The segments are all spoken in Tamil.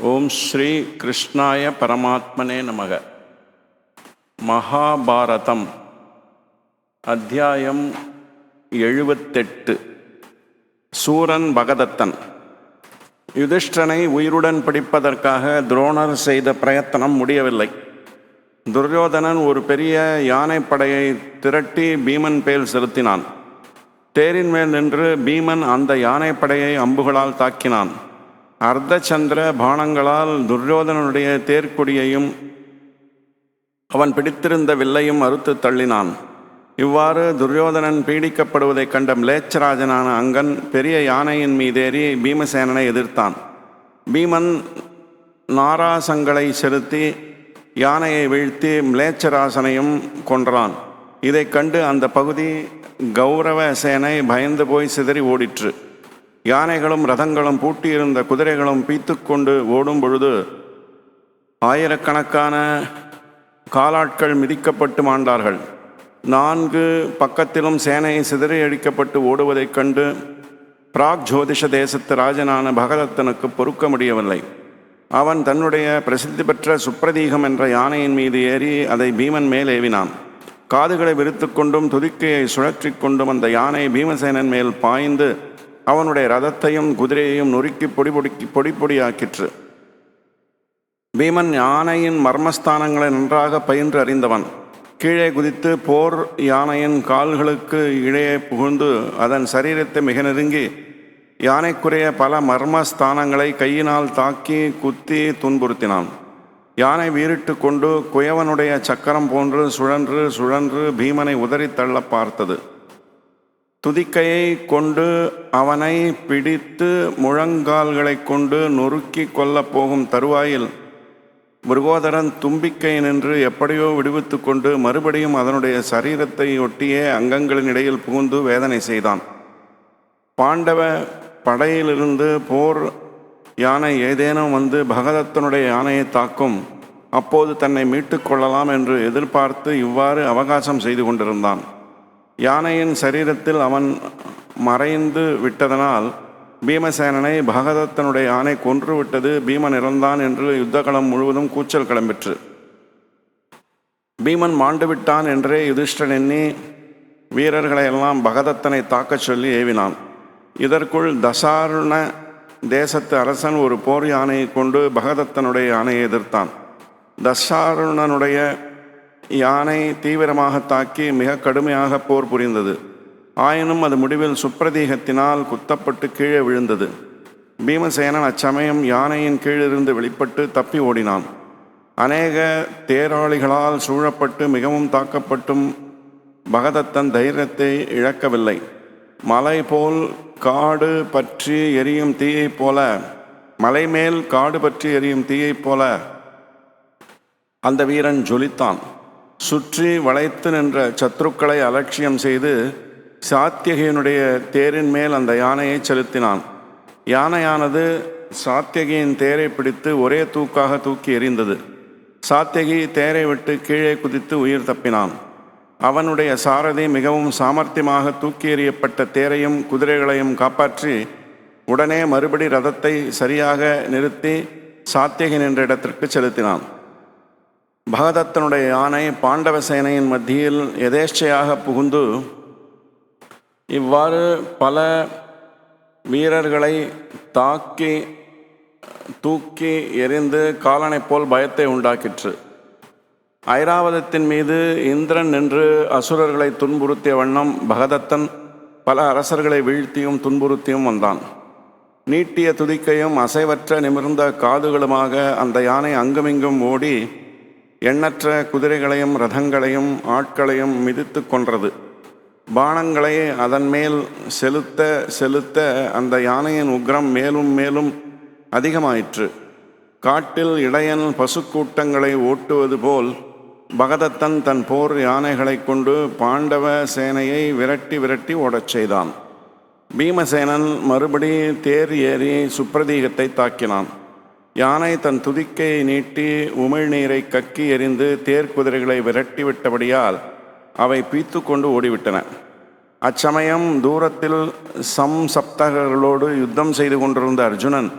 ஓம் ஸ்ரீ கிருஷ்ணாய பரமாத்மனே நமக. மகாபாரதம் அத்தியாயம் எழுபத்தெட்டு சூரன் பகதத்தன். யுதிஷ்டனை உயிருடன் பிடிப்பதற்காக துரோணர் செய்த பிரயத்தனம் முடியவில்லை. துரியோதனன் ஒரு பெரிய யானைப்படையை திரட்டி பீமன் பேல் செலுத்தினான். தேரின் மேல் நின்று பீமன் அந்த யானைப்படையை அம்புகளால் தாக்கினான். அர்த்தச்சந்திர பானங்களால் துரியோதனனுடைய தேர்க்கொடியையும் அவன் பிடித்திருந்த வில்லையும் அறுத்து தள்ளினான். இவ்வாறு துரியோதனன் பீடிக்கப்படுவதைக் கண்ட மிளேச்சராஜனான அங்கன் பெரிய யானையின் மீதேறி பீமசேனனை எதிர்த்தான். பீமன் நாராசங்களை செலுத்தி யானையை வீழ்த்தி மிளேச்சராசனையும் கொன்றான். இதைக் கண்டு அந்த பகுதி கௌரவ சேனை பயந்து போய் சிதறி ஓடிற்று. யானைகளும் ரதங்களும் பூட்டியிருந்த குதிரைகளும் பீத்துக்கொண்டு ஓடும் பொழுது ஆயிரக்கணக்கான காலாட்கள் மிதிக்கப்பட்டு மாண்டார்கள். நான்கு பக்கத்திலும் சேனை சிதறி அடிக்கப்பட்டு ஓடுவதைக் கண்டு பிராக் ஜோதிஷ தேசத்து ராஜனான பகதத்தனுக்கு பொறுக்க முடியவில்லை அவன் தன்னுடைய பிரசித்தி பெற்ற சுப்ரதீகம் என்ற யானையின் மீது ஏறி அதை பீமன் மேல் ஏவினான். காதுகளை விரித்து கொண்டும் துதிக்கையை சுழற்றி கொண்டும் அந்த யானை பீமசேனன் மேல் பாய்ந்து அவனுடைய ரதத்தையும் குதிரையையும் நொறுக்கி பொடி பொடிக்கி பொடி பொடியாக்கிற்று. பீமன் யானையின் மர்மஸ்தானங்களை நன்றாக பயின்று அறிந்தவன். கீழே குதித்து போர் யானையின் கால்களுக்கு இடையே புகுந்து அதன் சரீரத்தை மிக நெருங்கி யானைக்குரிய பல மர்மஸ்தானங்களை கையினால் தாக்கி குத்தி துன்புறுத்தினான். யானை வீறிட்டு கொண்டு குயவனுடைய சக்கரம் போன்று சுழன்று சுழன்று பீமனை உதறி தள்ள பார்த்தது. துதிக்கையை கொண்டு அவனை பிடித்து முழங்கால்களை கொண்டு நொறுக்கி கொல்லப் போகும் தருவாயில் மிருகோதரன் தும்பிக்கை நின்று எப்படியோ விடுவித்து கொண்டு மறுபடியும் அதனுடைய சரீரத்தை ஒட்டியே அங்கங்களின் இடையில் புகுந்து வேதனை செய்தான். பாண்டவ படையிலிருந்து போர் யானை ஏதேனும் வந்து பகதத்தனுடைய யானையை தாக்கும் அப்போது தன்னை மீட்டுக்கொள்ளலாம் என்று எதிர்பார்த்து இவ்வாறு அவகாசம் செய்து கொண்டிருந்தான். யானையின் சரீரத்தில் அவன் மறைந்து விட்டதனால் பீமசேனனை பகதத்தனுடைய யானை கொன்று விட்டது பீமன் இறந்தான் என்று யுத்தகலம் முழுவதும் கூச்சல் கிளம்பிற்று. பீமன் மாண்டு விட்டான் என்றே யுதிஷ்டன் எண்ணி வீரர்களை எல்லாம் பகதத்தனை தாக்கச் சொல்லி ஏவினான். இதற்குள் தசாருண தேசத்து அரசன் ஒரு போர் யானையை கொண்டு பகதத்தனுடைய யானையை எதிர்த்தான். தசாருணனுடைய யானை தீவிரமாக தாக்கி மிக கடுமையாக போர் புரிந்தது. ஆயினும் அது முடிவில் சுப்ரதீகத்தினால் குத்தப்பட்டு கீழே விழுந்தது. பீமசேனன் அச்சமயம் யானையின் கீழிருந்து வெளிப்பட்டு தப்பி ஓடினான். அநேக தேராளிகளால் சூழப்பட்டு மிகவும் தாக்கப்பட்டும் பகதத்தன் தைரியத்தை இழக்கவில்லை. மலை போல் காடு பற்றி எரியும் தீயைப் போல மலை மேல் காடு பற்றி எரியும் தீயைப் போல அந்த வீரன் ஜொலித்தான். சுற்றி வளைத்து நின்ற சத்ருக்களை அலட்சியம் செய்து சாத்தியகியனுடைய தேரின் மேல் அந்த யானையை செலுத்தினான். யானையானது சாத்தியகியின் தேரை பிடித்து ஒரே தூக்காக தூக்கி எறிந்தது. சாத்தியகி தேரை விட்டு கீழே குதித்து உயிர் தப்பினான். அவனுடைய சாரதி மிகவும் சாமர்த்தியமாக தூக்கி எறியப்பட்ட தேரையும் குதிரைகளையும் காப்பாற்றி உடனே மறுபடி ரதத்தை சரியாக நிறுத்தி சாத்தியகி நின்ற இடத்திற்கு செலுத்தினான். பகதத்தனுடைய யானை பாண்டவ சேனையின் மத்தியில் எதேச்சையாக புகுந்து இவ்வாறு பல வீரர்களை தாக்கி தூக்கி எறிந்து காலனைப் போல் பயத்தை உண்டாக்கிற்று. ஐராவதத்தின் மீது இந்திரன் நின்று அசுரர்களை துன்புறுத்திய வண்ணம் பகதத்தன் பல அரசர்களை வீழ்த்தியும் துன்புறுத்தியும் வந்தான். நீட்டிய துதிக்கையும் அசைவற்ற நிமிர்ந்த காதுகளுமாக அந்த யானை அங்குமிங்கும் ஓடி எண்ணற்ற குதிரைகளையும் ரதங்களையும் ஆட்களையும் மிதித்து கொன்றது. பானங்களை அதன் மேல் செலுத்த செலுத்த அந்த யானையின் உக்ரம் மேலும் மேலும் அதிகமாயிற்று. காட்டில் இடையன் பசுக்கூட்டங்களை ஓட்டுவது போல் பகதத்தன் தன் போர் யானைகளை கொண்டு பாண்டவ சேனையை விரட்டி விரட்டி ஓடச் செய்தான். பீமசேனன் மறுபடி தேர் ஏறி சுப்ரதீகத்தை தாக்கினான். யானை தன் துதிக்கையை நீட்டி உமிழ்நீரை கக்கி எறிந்து தேர் குதிரைகளை விரட்டி விட்டபடியால் அவை பீத்து கொண்டு ஓடிவிட்டன. அச்சமயம் தூரத்தில் சம் சப்தகர்களோடு யுத்தம் செய்து கொண்டிருந்த அர்ஜுனன்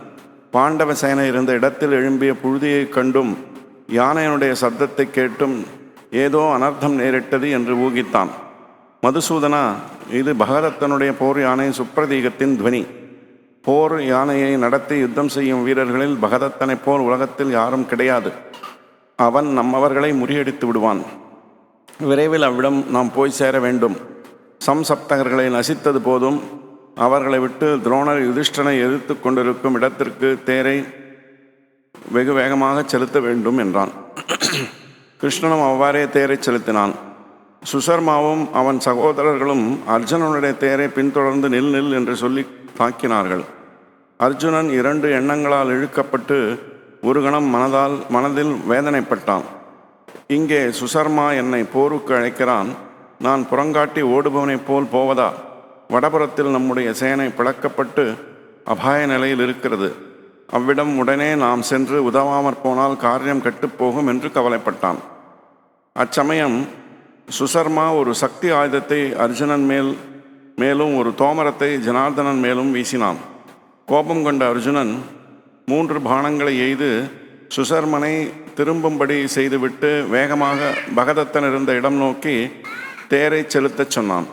பாண்டவ சேனை இருந்த இடத்தில் எழும்பிய புழுதியைக் கண்டும் யானையினுடைய சப்தத்தை கேட்டும் ஏதோ அனர்த்தம் நேரிட்டது என்று ஊகித்தான். மதுசூதனா இது பகதத்தனுடைய போர் யானை சுப்ரதீகத்தின் துவனி. போர் யானையை நடத்தி யுத்தம் செய்யும் வீரர்களில் பகதத்தனைப் போல் உலகத்தில் யாரும் கிடையாது. அவன் நம்மவர்களை முறியடித்து விடுவான். விரைவில் அவ்விடம் நாம் போய் சேர வேண்டும். சம்சப்தகர்களை நசித்தது போதும். அவர்களை விட்டு துரோணர் யுதிஷ்டனை எதிர்த்து கொண்டிருக்கும் இடத்திற்கு தேரை வெகு வேகமாக செலுத்த வேண்டும் என்றான். கிருஷ்ணனும் அவ்வாறே தேரை செலுத்தினான். சுசர்மாவும் அவன் சகோதரர்களும் அர்ஜுனனுடைய தேரை பின்தொடர்ந்து நில் நில் என்று சொல்லி தாக்கினார்கள். அர்ஜுனன் இரண்டு எண்ணங்களால் இழுக்கப்பட்டு ஒரு கணம் மனதால் மனதில் வேதனைப்பட்டான். இங்கே சுசர்மா என்னை போருக்கு அழைக்கிறான். நான் புறங்காட்டி ஓடுபவனைப் போல் போவதா? வடபுறத்தில் நம்முடைய சேனை பிளக்கப்பட்டு அபாய நிலையில் இருக்கிறது. அவ்விடம் உடனே நாம் சென்று உதவாமற் போனால் காரியம் கெட்டுப்போகும் என்று கவலைப்பட்டான். அச்சமயம் சுசர்மா ஒரு சக்தி ஆயுதத்தை அர்ஜுனன் மேல் மேலும் ஒரு தோமரத்தை ஜனார்தனன் மேலும் வீசினான். கோபம் கொண்ட அர்ஜுனன் மூன்று பானங்களை எய்து சுசர்மனை திரும்பும்படி செய்துவிட்டு வேகமாக பகதத்தன் இருந்த இடம் நோக்கி தேரை செலுத்தச் சொன்னான்.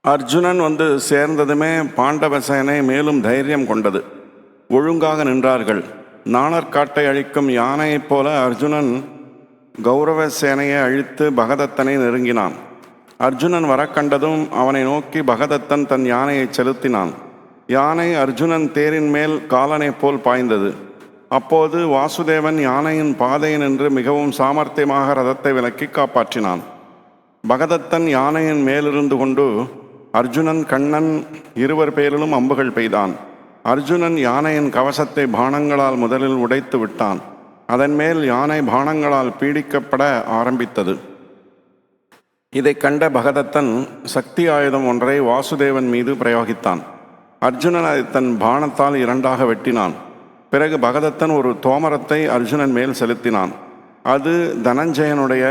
அர்ஜுனன் வந்து சேர்ந்ததுமே பாண்டவ சேனை மேலும் தைரியம் கொண்டது. ஒழுங்காக நின்றார்கள். நாணற்காட்டை அழிக்கும் யானையைப் போல அர்ஜுனன் கௌரவ சேனையை அழித்து பகதத்தனை நெருங்கினான். அர்ஜுனன் வர கண்டதும் அவனை நோக்கி பகதத்தன் தன் யானையை செலுத்தினான். யானை அர்ஜுனன் தேரின் மேல் காலனைப் போல் பாய்ந்தது. அப்போது வாசுதேவன் யானையின் பாதை நின்று மிகவும் சாமர்த்தியமாக ரதத்தை விலக்கி காப்பாற்றினான். பகதத்தன் யானையின் மேலிருந்து கொண்டு அர்ஜுனன் கண்ணன் இருவர் பேரிலும் அம்புகள் பெய்தான். அர்ஜுனன் யானையின் கவசத்தை பானங்களால் முதலில் உடைத்து விட்டான். அதன் மேல் யானை பானங்களால் பீடிக்கப்பட ஆரம்பித்தது. இதைக் கண்ட பகதத்தன் சக்தி ஆயுதம் ஒன்றை வாசுதேவன் மீது பிரயோகித்தான். அர்ஜுனன் அதை தன் பானத்தால் இரண்டாக வெட்டினான். பிறகு பகதத்தன் ஒரு தோமரத்தை அர்ஜுனன் மேல் செலுத்தினான். அது தனஞ்சயனுடைய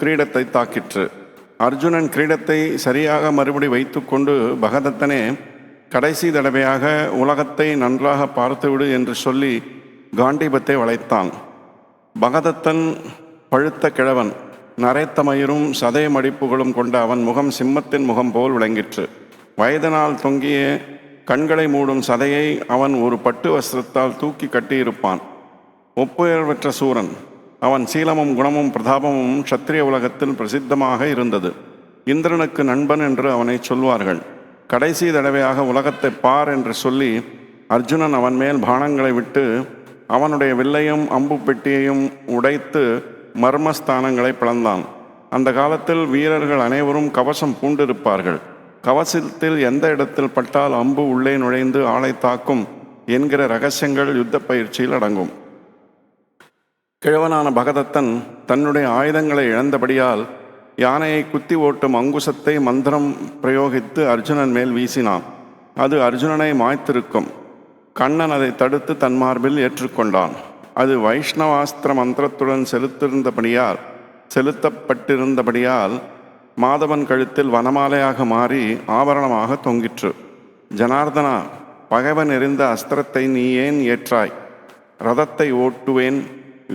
கிரீடத்தை தாக்கிற்று. அர்ஜுனன் கிரீடத்தை சரியாக மறுபடி வைத்துக்கொண்டு பகதத்தனே கடைசி தடவையாக உலகத்தை நன்றாக பார்த்துவிடு என்று சொல்லி காண்டீபத்தை வளைத்தான். பகதத்தன் பழுத்த கிழவன் நரைத்த மயிரும் சதய மடிப்புகளும் கொண்ட அவன் முகம் சிம்மத்தின் முகம் போல் விளங்கிற்று. வயதனால் தொங்கிய கண்களை மூடும் சதையை அவன் ஒரு பட்டு வஸ்திரத்தால் தூக்கி கட்டியிருப்பான். ஒப்புயர்வற்ற சூரன் அவன் சீலமும் குணமும் பிரதாபமும் சத்திரிய உலகத்தில் பிரசித்தமாக இருந்தது. இந்திரனுக்கு நண்பன் என்று அவனை சொல்வார்கள். கடைசி தடவையாக உலகத்தை பார் என்று சொல்லி அர்ஜுனன் அவன் மேல் பானங்களை விட்டு அவனுடைய வில்லையும் அம்பு பெட்டியையும் உடைத்து மர்மஸ்தானங்களை பிளந்தான். அந்த காலத்தில் வீரர்கள் அனைவரும் கவசம் பூண்டிருப்பார்கள். கவசத்தில் எந்த இடத்தில் பட்டால் அம்பு உள்ளே நுழைந்து ஆளை தாக்கும் என்கிற ரகசியங்கள் யுத்த பயிற்சியில் அடங்கும். கிழவனான பகதத்தன் தன்னுடைய ஆயுதங்களை இழந்தபடியால் யானையை குத்தி ஓட்டும் அங்குசத்தை மந்திரம் பிரயோகித்து அர்ஜுனன் மேல் வீசினான். அது அர்ஜுனனை மாய்த்திருக்கும். கண்ணன் அதை தடுத்து தன் மார்பில் ஏற்றுக்கொண்டான். அது வைஷ்ணவாஸ்திர மந்திரத்துடன் செலுத்திருந்தபடியால் செலுத்தப்பட்டிருந்தபடியால் மாதவன் கழுத்தில் வனமாலையாக மாறி ஆபரணமாக தொங்கிற்று. ஜனார்தனா பகைவன் எறிந்த அஸ்திரத்தை நீ ஏன் ஏற்றாய்? ரதத்தை ஓட்டுவேன்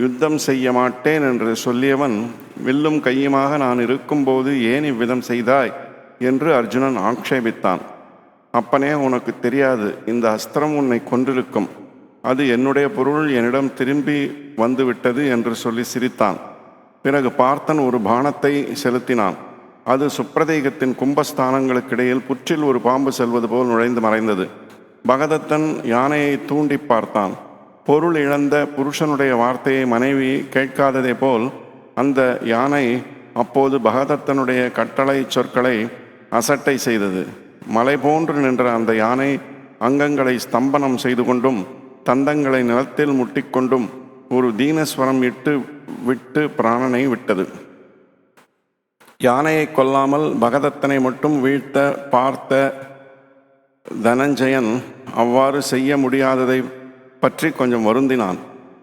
யுத்தம் செய்ய மாட்டேன் என்று சொல்லியவன் வில்லும் கையுமாக நான் இருக்கும்போது ஏன் இவ்விதம் செய்தாய்? என்று அர்ஜுனன் ஆக்ஷேபித்தான். அப்பனே உனக்கு தெரியாது இந்த அஸ்திரம் உன்னை கொன்றிருக்கும். அது என்னுடைய பொருள் என்னிடம் திரும்பி வந்துவிட்டது என்று சொல்லி சிரித்தான். பிறகு பார்த்தன் ஒரு பானத்தை செலுத்தினான். அது சுப்ரதேகத்தின் கும்பஸ்தானங்களுக்கிடையில் புற்றில் ஒரு பாம்பு செல்வது போல் நுழைந்து மறைந்தது. பகதத்தன் யானையை தூண்டி பார்த்தான். பொருள் இழந்த புருஷனுடைய வார்த்தையை மனைவி கேட்காததே போல் அந்த யானை அப்போது பகதத்தனுடைய கட்டளை சொற்களை அசட்டை செய்தது. மலை போன்று நின்ற அந்த யானை அங்கங்களை ஸ்தம்பனம் செய்து கொண்டும் தந்தங்களை நிலத்தில் முட்டிக்கொண்டும் ஒரு தீனஸ்வரம் இட்டு விட்டு பிராணனை விட்டது. யானையை கொல்லாமல் பகதத்தனை மட்டும் வீழ்த்த பார்த்த தனஞ்சயன் அவ்வாறு செய்ய முடியாததை பற்றி கொஞ்சம் வருந்தினான்.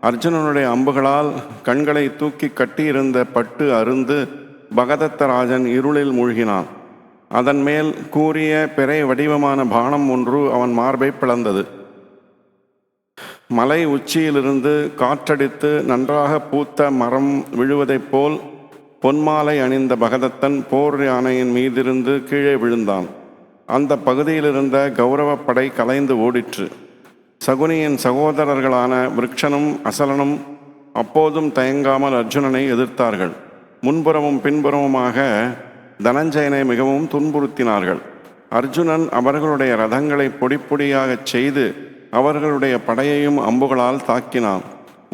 அர்ஜுனனுடைய அம்புகளால் கண்களை தூக்கி கட்டியிருந்த பட்டு அருந்து பகதத்தராஜன் இருளில் மூழ்கினான். அதன் மேல் கூறிய பிறை வடிவமான பானம் ஒன்று அவன் மார்பை பிளந்தது. மலை உச்சியிலிருந்து காற்றடித்து நன்றாக பூத்த மரம் விழுவதைப் போல் பொன்மாலை அணிந்த பகதத்தன் போர் யானையின் மீதிருந்து கீழே விழுந்தான். அந்த பகுதியிலிருந்த கௌரவப்படை கலைந்து ஓடிற்று. சகுனியின் சகோதரர்களான விருட்சனும் அசலனும் அப்போதும் தயங்காமல் அர்ஜுனனை எதிர்த்தார்கள். முன்புறமும் பின்புறமுமாக தனஞ்சயனை மிகவும் துன்புறுத்தினார்கள். அர்ஜுனன் அவர்களுடைய ரதங்களை பொடிப்பொடியாகச் செய்து அவர்களுடைய படையையும் அம்புகளால் தாக்கினான்.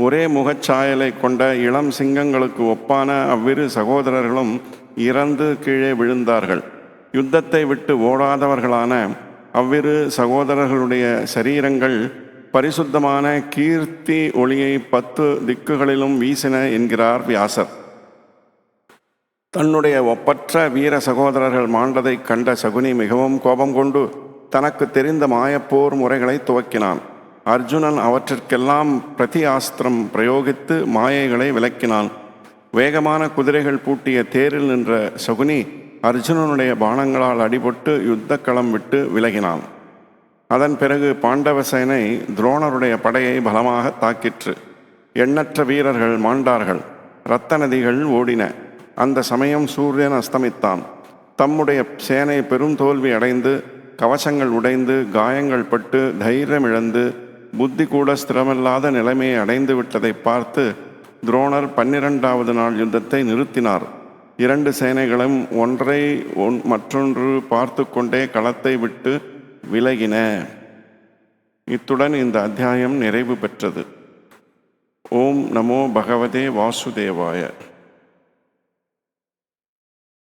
ஒரே முகச்சாயலை கொண்ட இளம் சிங்கங்களுக்கு ஒப்பான அவ்விரு சகோதரர்களும் இறந்து கீழே விழுந்தார்கள். யுத்தத்தை விட்டு ஓடாதவர்களான அவ்விரு சகோதரர்களுடைய சரீரங்கள் பரிசுத்தமான கீர்த்தி ஒளியை பத்து திக்குகளிலும் வீசின என்கிறார் வியாசர். தன்னுடைய ஒப்பற்ற வீர சகோதரர்கள் மாண்டதைக் கண்ட சகுனி மிகவும் கோபம் கொண்டு தனக்கு தெரிந்த மாயப்போர் முறைகளை துவக்கினான். அர்ஜுனன் அவற்றிற்கெல்லாம் பிரதி ஆஸ்திரம் பிரயோகித்து மாயைகளை விளக்கினான். வேகமான குதிரைகள் பூட்டிய தேரில் நின்ற சகுனி அர்ஜுனனுடைய பானங்களால் அடிபட்டு யுத்தக்களம் விட்டு விலகினான். அதன் பிறகு பாண்டவ சேனை துரோணருடைய படையை பலமாக தாக்கிற்று. எண்ணற்ற வீரர்கள் மாண்டார்கள். இரத்த நதிகள் ஓடின. அந்த சமயம் சூரியன் அஸ்தமித்தான். தம்முடைய சேனை பெரும் தோல்வி அடைந்து கவசங்கள் உடைந்து காயங்கள் பட்டு தைரியம் இழந்து புத்தி கூட ஸ்திரமில்லாத நிலைமையை அடைந்து விட்டதை பார்த்து துரோணர் பன்னிரெண்டாவது நாள் யுத்தத்தை நிறுத்தினார். இரண்டு சேனைகளும் ஒன்றை ஒன் மற்றொன்று பார்த்து கொண்டே களத்தை விட்டு விலகின. இத்துடன் இந்த அத்தியாயம் நிறைவு பெற்றது. ஓம் நமோ பகவதே வாசுதேவாய.